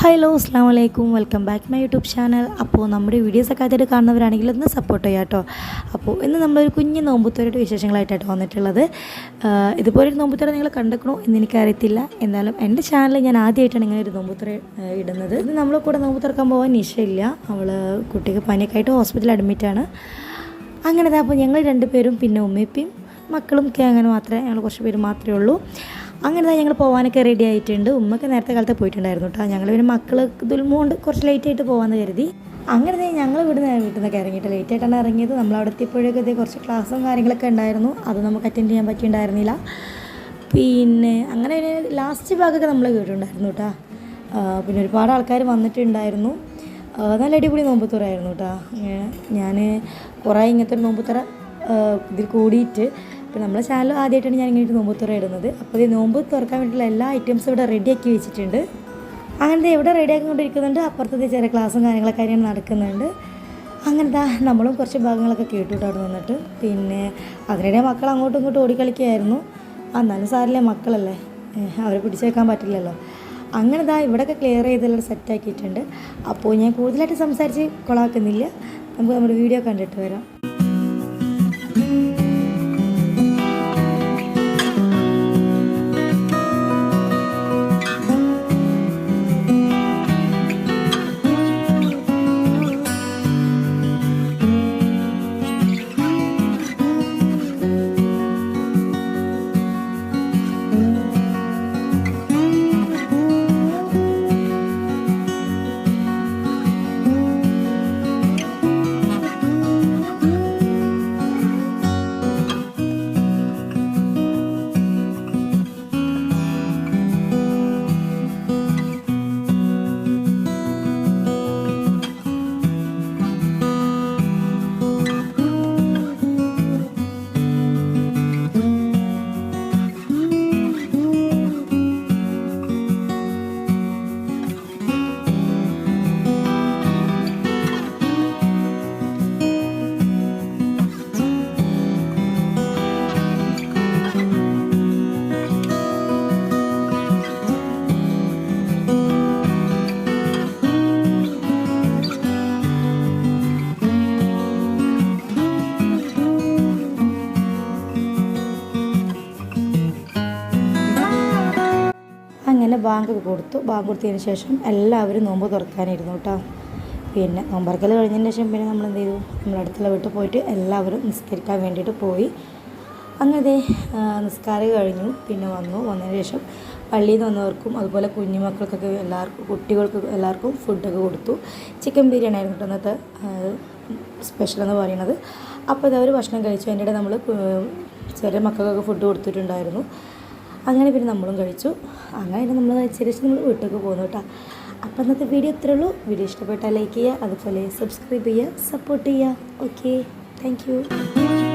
Hello അസ്സാം വലൈക്കും welcome back my YouTube channel. അപ്പോൾ നമ്മുടെ വീഡിയോസൊക്കെ ആദ്യമായിട്ട് കാണുന്നവരാണെങ്കിൽ ഒന്ന് സപ്പോർട്ട് ചെയ്യാം കേട്ടോ. അപ്പോൾ ഇന്ന് നമ്മളൊരു കുഞ്ഞ് നോമ്പുത്തോരുടെ വിശേഷങ്ങളായിട്ടാണ് വന്നിട്ടുള്ളത്. ഇതുപോലെ ഒരു നോമ്പുത്തോര നിങ്ങൾ കണ്ടെക്കണോ എന്ന് എനിക്കറിയത്തില്ല. എന്നാലും എന്റെ ചാനലിൽ ഞാൻ ആദ്യമായിട്ടാണ് ഇങ്ങനെ ഒരു നോമ്പുത്തോര ഇടുന്നത്. ഇത് നമ്മൾ കൂടെ നോമ്പ് തുറക്കാൻ പോകാൻ നിശയില്ല അവൾ കുട്ടിക്ക് പനിയൊക്കെ ആയിട്ട് ഹോസ്പിറ്റലിൽ അഡ്മിറ്റാണ് അങ്ങനെ അപ്പോൾ ഞങ്ങൾ രണ്ടുപേരും പിന്നെ ഉമ്മയപ്പയും മക്കളും ഒക്കെ അങ്ങനെ മാത്രമേ ഞങ്ങൾ കുറച്ച് പേര് മാത്രമേ ഉള്ളൂ. അങ്ങനെ ഞങ്ങൾ പോകാനൊക്കെ റെഡി ആയിട്ടുണ്ട്. ഉമ്മക്ക് നേരത്തെ കാലത്ത് പോയിട്ടുണ്ടായിരുന്നു കേട്ടോ ഞങ്ങൾ പിന്നെ മക്കൾ ദുൽമുണ്ട് കുറച്ച് ലേറ്റ് ആയിട്ട് പോകാമെന്ന് കരുതി. അങ്ങനെ ഞങ്ങൾ നിന്ന് വീട്ടിൽ നിന്നൊക്കെ ഇറങ്ങിയിട്ട് ലേറ്റ് ആയിട്ടാണ് ഇറങ്ങിയത്. നമ്മൾ അവിടെ എത്തിയപ്പോഴേക്കും ഇതേ കുറച്ച് ക്ലാസ്സും കാര്യങ്ങളൊക്കെ ഉണ്ടായിരുന്നു. അത് നമുക്ക് അറ്റൻഡ് ചെയ്യാൻ പറ്റിയിട്ടുണ്ടായിരുന്നില്ല. പിന്നെ അങ്ങനെ ലാസ്റ്റ് ഭാഗമൊക്കെ നമ്മൾ കേട്ടിട്ടുണ്ടായിരുന്നു കേട്ടോ പിന്നെ ഒരുപാട് ആൾക്കാർ വന്നിട്ടുണ്ടായിരുന്നു. നല്ല അടിപൊളി നോമ്പുത്തുറായിരുന്നു കേട്ടോ ഞാൻ കുറേ ഇങ്ങനത്തെ ഒരു നോമ്പുത്തുറ ഇതിൽ കൂടിയിട്ട് ഇപ്പം നമ്മളെ ചാനൽ ആദ്യമായിട്ടാണ് ഞാൻ ഇങ്ങനെ നോമ്പ് തുറ ഇടുന്നത്. അപ്പോൾ ഈ നോമ്പ് തുറക്കാൻ വേണ്ടിയിട്ടുള്ള എല്ലാ ഐറ്റംസും ഇവിടെ റെഡിയാക്കി വെച്ചിട്ടുണ്ട്. അങ്ങനത്തെ ഇവിടെ റെഡിയാക്കി കൊണ്ടിരിക്കുന്നുണ്ട് അപ്പുറത്തെ ചെറിയ ക്ലാസ്സും കാര്യങ്ങളൊക്കെ ആയിട്ട് നടക്കുന്നുണ്ട്. അങ്ങനത്തെ നമ്മളും കുറച്ച് ഭാഗങ്ങളൊക്കെ കേട്ടിട്ട് കേട്ടോ അവിടെ നിന്നിട്ട്. പിന്നെ അതിനിടെ മക്കൾ അങ്ങോട്ടും ഇങ്ങോട്ടും ഓടിക്കളിക്കുകയായിരുന്നു. എന്നാലും സാറിലെ മക്കളല്ലേ. അവരെ പിടിച്ചേക്കാൻ പറ്റില്ലല്ലോ. അങ്ങനെ ദാ ഇവിടെയൊക്കെ ക്ലിയർ ചെയ്തെല്ലാം സെറ്റാക്കിയിട്ടുണ്ട് അപ്പോൾ ഞാൻ കൂടുതലായിട്ട് സംസാരിച്ച് കൊളാക്കുന്നില്ല. നമുക്ക് നമ്മുടെ വീഡിയോ കണ്ടിട്ട് വരാം. അങ്ങനെ ബാങ്ക് കൊടുത്തു. ബാങ്ക് കൊടുത്തതിന് ശേഷം എല്ലാവരും നോമ്പ് തുറക്കാനിരുന്നു കേട്ടോ. പിന്നെ നോമ്പറക്കൽ കഴിഞ്ഞതിന് ശേഷം പിന്നെ നമ്മൾ എന്ത് ചെയ്തു? നമ്മൾ അടുത്തുള്ള വീട്ടിൽ പോയിട്ട് എല്ലാവരും നിസ്കരിക്കാൻ വേണ്ടിയിട്ട് പോയി. അങ്ങനെ നിസ്കാരം കഴിഞ്ഞു. പിന്നെ വന്നു. വന്നതിന് ശേഷം പള്ളിയിൽ നിന്ന് വന്നവർക്കും അതുപോലെ കുഞ്ഞുമക്കൾക്കൊക്കെ എല്ലാവർക്കും കുട്ടികൾക്ക് എല്ലാവർക്കും ഫുഡൊക്കെ കൊടുത്തു. ചിക്കൻ ബിരിയാണി ആയിരുന്നു ഇന്നത്തെ സ്പെഷ്യൽ എന്ന് പറയുന്നത്. അപ്പോൾ ഇതവർ ഭക്ഷണം കഴിച്ചു. അതിന്റെ ഇടയിൽ നമ്മൾ ചെറിയ മക്കൾക്കൊക്കെ ഫുഡ് കൊടുത്തിട്ടുണ്ടായിരുന്നു. അങ്ങനെ പിന്നെ നമ്മളും കഴിച്ചു. അങ്ങനെ നമ്മൾ കഴിച്ചതിന് ശേഷം നമ്മൾ വീട്ടിലേക്ക് പോകുന്നു കേട്ടോ. അപ്പോൾ ഇന്നത്തെ വീഡിയോ ഇത്രയേ ഉള്ളൂ. വീഡിയോ ഇഷ്ടപ്പെട്ടാൽ ലൈക്ക് ചെയ്യുക അതുപോലെ സബ്സ്ക്രൈബ് ചെയ്യുക സപ്പോർട്ട് ചെയ്യുക. Okay thank